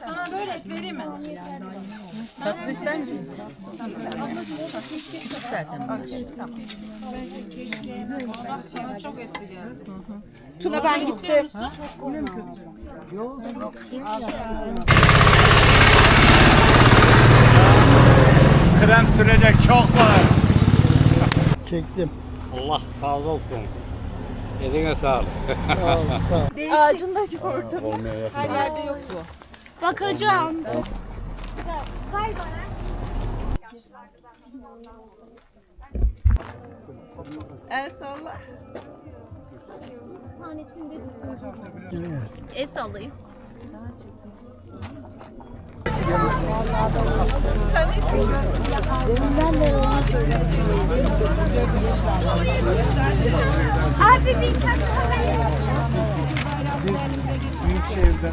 Sana böyle et vereyim mi? Tatlı ister misiniz? Küçük zaten bunlar. Sana çok etli geldi. Tuna ben gittim. Krem sürecek çok var. Çektim. Allah razı olsun. Eline sağlık. Ağacında gördüm. Her yerde yok bu. Bakacağım. El salla. El sallayayım. Abi bir tane Büyük şehirden.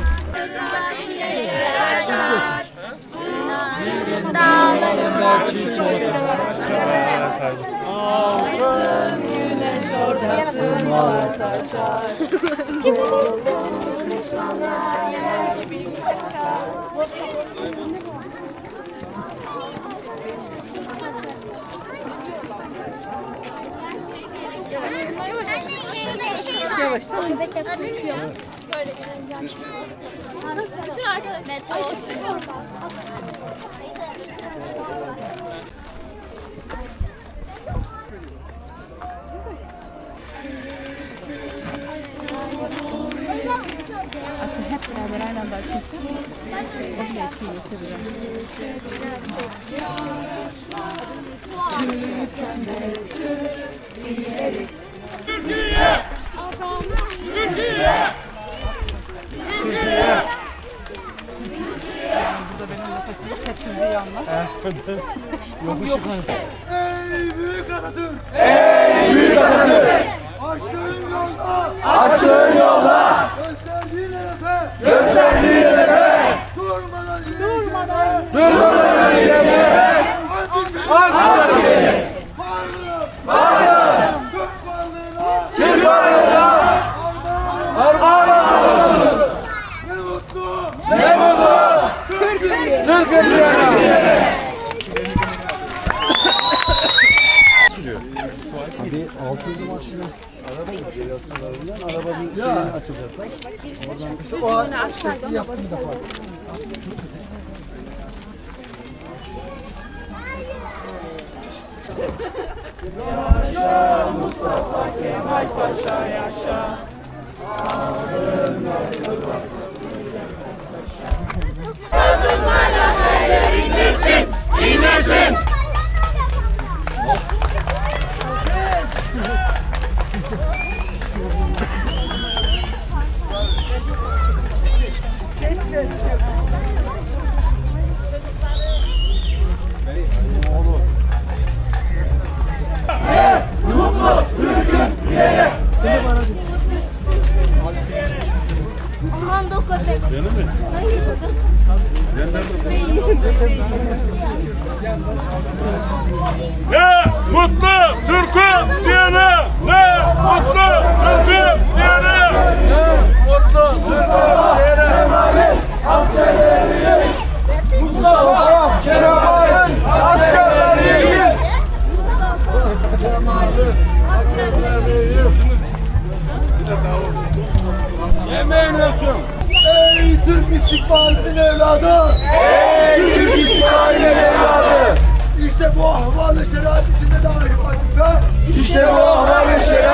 Yavaş tamam. Bütün arkadaşlar meteor. Aslında hep beraber aynı anda açılsa o bile etkiyi gösterir. Burada anlar. Ey büyük Atatürk! Ey büyük Atatürk! Açtığın yolda! Açtığın yolda! Gösterdiğin hedefe! Gösterdiğin hedefe! Durmadan Durmadan! Durmadan ilerle! Antik Varlığım! Varlığım! Türk varlığına! Türk varlığına! Armağan olsun! Ne mutlu! Ne mutlu! Türk Birliği! Arabanın şeyini açacaklar. Oradan o şekli yaptım da fark. Aman da Ne mutlu Türk'üm diyene. Ne mutlu Türk'üm diyene. Mustafa Kemal'in askerleriyiz. Yemeğin olsun. Ey Türk istikbalinin evladı! Ey Türk istikbalinin evladı! İşte bu ahval-ı şeriat içinde dair vazife. İşte bu ahval-ı şeriat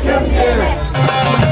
Virginia.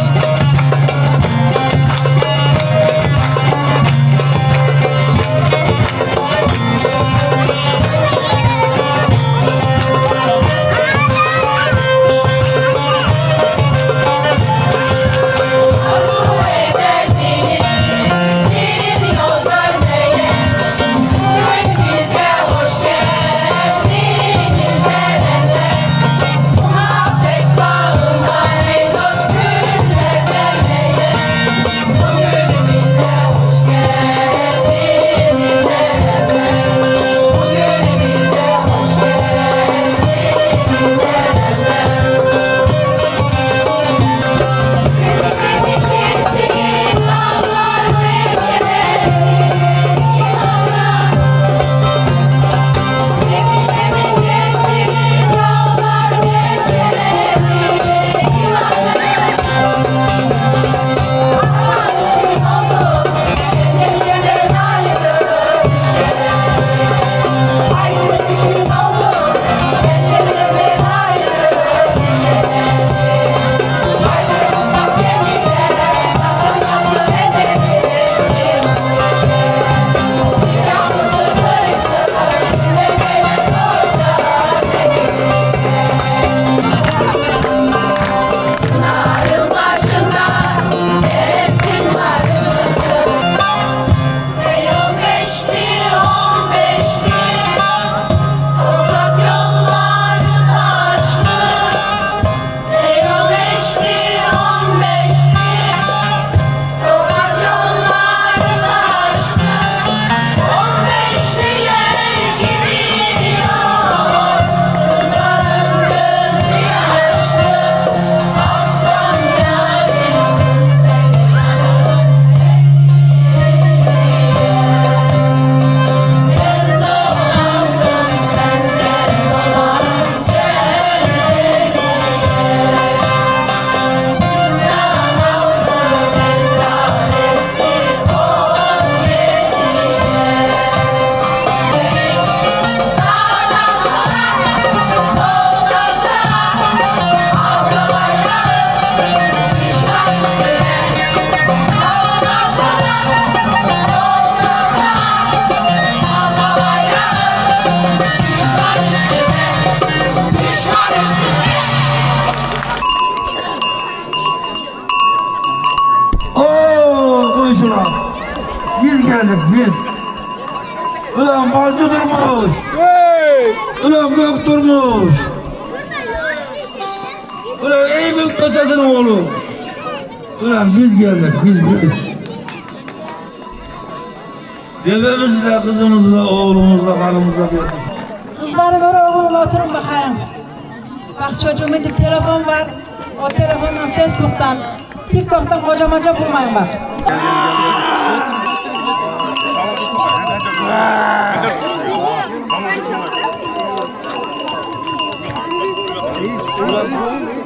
Biz geldik biz. Ulan balcı durmuş. Ulan gök durmuş. Ulan ey büyük kasasının oğlu. Ulan biz geldik biz biz. Devemizle, kızımızla, oğlumuzla, karımızla geldik. Kızlarım öyle oğlum oturun bakayım. Bak çocuğumun bir telefon var. O telefondan Facebook'tan, TikTok'tan kocamaca bulmayın bak. Hey